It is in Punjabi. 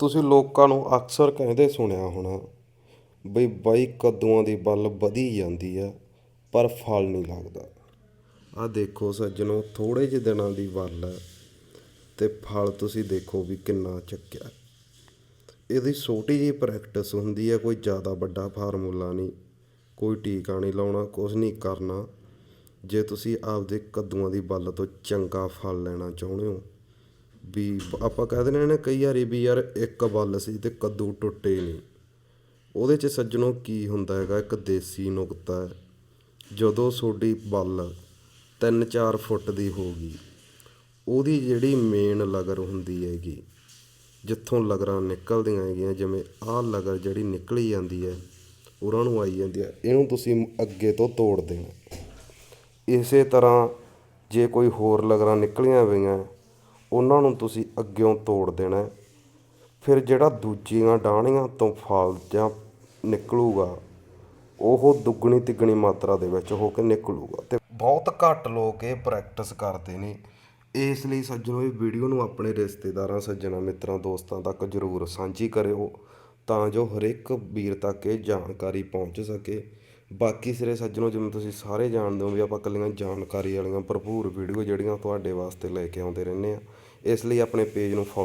ਤੁਸੀਂ ਲੋਕਾਂ ਨੂੰ ਅਕਸਰ ਕਹਿੰਦੇ ਸੁਣਿਆ ਹੋਣਾ ਬਈ ਬਾਈ ਕੱਦੂਆਂ ਦੀ ਬੱਲ ਵਧੀ ਜਾਂਦੀ ਆ, ਪਰ ਫਲ ਨਹੀਂ ਲੱਗਦਾ। ਆ ਦੇਖੋ ਸੱਜਣੋ ਥੋੜੇ ਜਿਹੇ ਦਿਨਾਂ ਦੀ ਵੱਲ ਹੈ ਤੇ ਫਲ ਤੁਸੀਂ ਦੇਖੋ ਵੀ ਕਿੰਨਾ ਚੱਕਿਆ। ਇਹਦੀ ਛੋਟੀ ਜਿਹੀ ਪ੍ਰੈਕਟਿਸ ਹੁੰਦੀ ਹੈ ਕੋਈ ਜ਼ਿਆਦਾ ਵੱਡਾ ਫਾਰਮੂਲਾ ਨਹੀਂ, ਕੋਈ ਟੀਕਾ ਨਹੀਂ ਲਾਉਣਾ ਕੁਝ ਨਹੀਂ ਕਰਨਾ। ਜੇ ਤੁਸੀਂ ਆਪਦੇ ਕੱਦੂਆਂ ਦੀ ਬੱਲ ਤੋਂ ਚੰਗਾ ਫਲ ਲੈਣਾ ਚਾਹੁੰਦੇ ਹੋ ਵੀ ਆਪਾਂ ਕਹਿ ਦਿੰਦੇ ਨੇ ਕਈ ਵਾਰੀ ਵੀ ਯਾਰ ਇੱਕ ਬੱਲ ਸੀ ਤੇ ਕੱਦੂ ਟੁੱਟੇ ਨਹੀਂ ਉਹਦੇ 'ਚ ਸੱਜਣੋ ਕੀ ਹੁੰਦਾ ਹੈਗਾ, ਇੱਕ ਦੇਸੀ ਨੁਕਤਾ ਹੈ। ਜਦੋਂ ਤੁਹਾਡੀ ਬੱਲ 3-4 ਫੁੱਟ ਦੀ ਹੋ ਗਈ, ਉਹਦੀ ਜਿਹੜੀ ਮੇਨ ਲਗਰ ਹੁੰਦੀ ਹੈਗੀ, ਜਿੱਥੋਂ ਲਗਰਾਂ ਨਿਕਲਦੀਆਂ ਹੈਗੀਆਂ, ਜਿਵੇਂ ਆਹ ਲਗਰ ਜਿਹੜੀ ਨਿਕਲੀ ਜਾਂਦੀ ਹੈ ਉਹਨਾਂ ਨੂੰ ਆਈ ਜਾਂਦੀ ਹੈ, ਇਹਨੂੰ ਤੁਸੀਂ ਅੱਗੇ ਤੋਂ ਤੋੜ ਦੇਣਾ। ਇਸੇ ਤਰ੍ਹਾਂ ਜੇ ਕੋਈ ਹੋਰ ਲਗਰਾਂ ਨਿਕਲੀਆਂ ਹੋਈਆਂ ਉਹਨਾਂ ਨੂੰ ਤੁਸੀਂ ਅੱਗਿਓਂ ਤੋੜ ਦੇਣਾ ਫਿਰ ਜਿਹੜਾ ਦੂਜੀਆਂ ਡਾਹਣੀਆਂ ਤੋਂ ਫਲ ਜਾਂ ਨਿਕਲੂਗਾ, ਉਹ ਦੁੱਗਣੀ ਤਿੱਗਣੀ ਮਾਤਰਾ ਦੇ ਵਿੱਚ ਹੋ ਕੇ ਨਿਕਲੂਗਾ ਅਤੇ ਬਹੁਤ ਘੱਟ ਲੋਕ ਇਹ ਪ੍ਰੈਕਟਿਸ ਕਰਦੇ ਨੇ। ਇਸ ਲਈ ਸੱਜਣੋ, ਇਹ ਵੀਡੀਓ ਨੂੰ ਆਪਣੇ ਰਿਸ਼ਤੇਦਾਰਾਂ, ਸੱਜਣਾਂ, ਮਿੱਤਰਾਂ, ਦੋਸਤਾਂ ਤੱਕ ਜ਼ਰੂਰ ਸਾਂਝੀ ਕਰਿਓ, ਤਾਂ ਜੋ ਹਰੇਕ ਵੀਰ ਤੱਕ ਇਹ ਜਾਣਕਾਰੀ ਪਹੁੰਚ ਸਕੇ। ਬਾਕੀ ਸਿਰੇ ਸੱਜਣੋ, ਜਿਵੇਂ ਤੁਸੀਂ ਸਾਰੇ ਜਾਣਦੇ ਹੋ ਵੀ ਆਪਾਂ ਇਕੱਲੀਆਂ ਜਾਣਕਾਰੀ ਵਾਲੀਆਂ ਭਰਪੂਰ ਵੀਡੀਓ ਜਿਹੜੀਆਂ ਤੁਹਾਡੇ ਵਾਸਤੇ ਲੈ ਕੇ ਆਉਂਦੇ ਰਹਿੰਦੇ ਆ, ਇਸ ਲਈ ਆਪਣੇ ਪੇਜ ਨੂੰ ਫੋਲੋ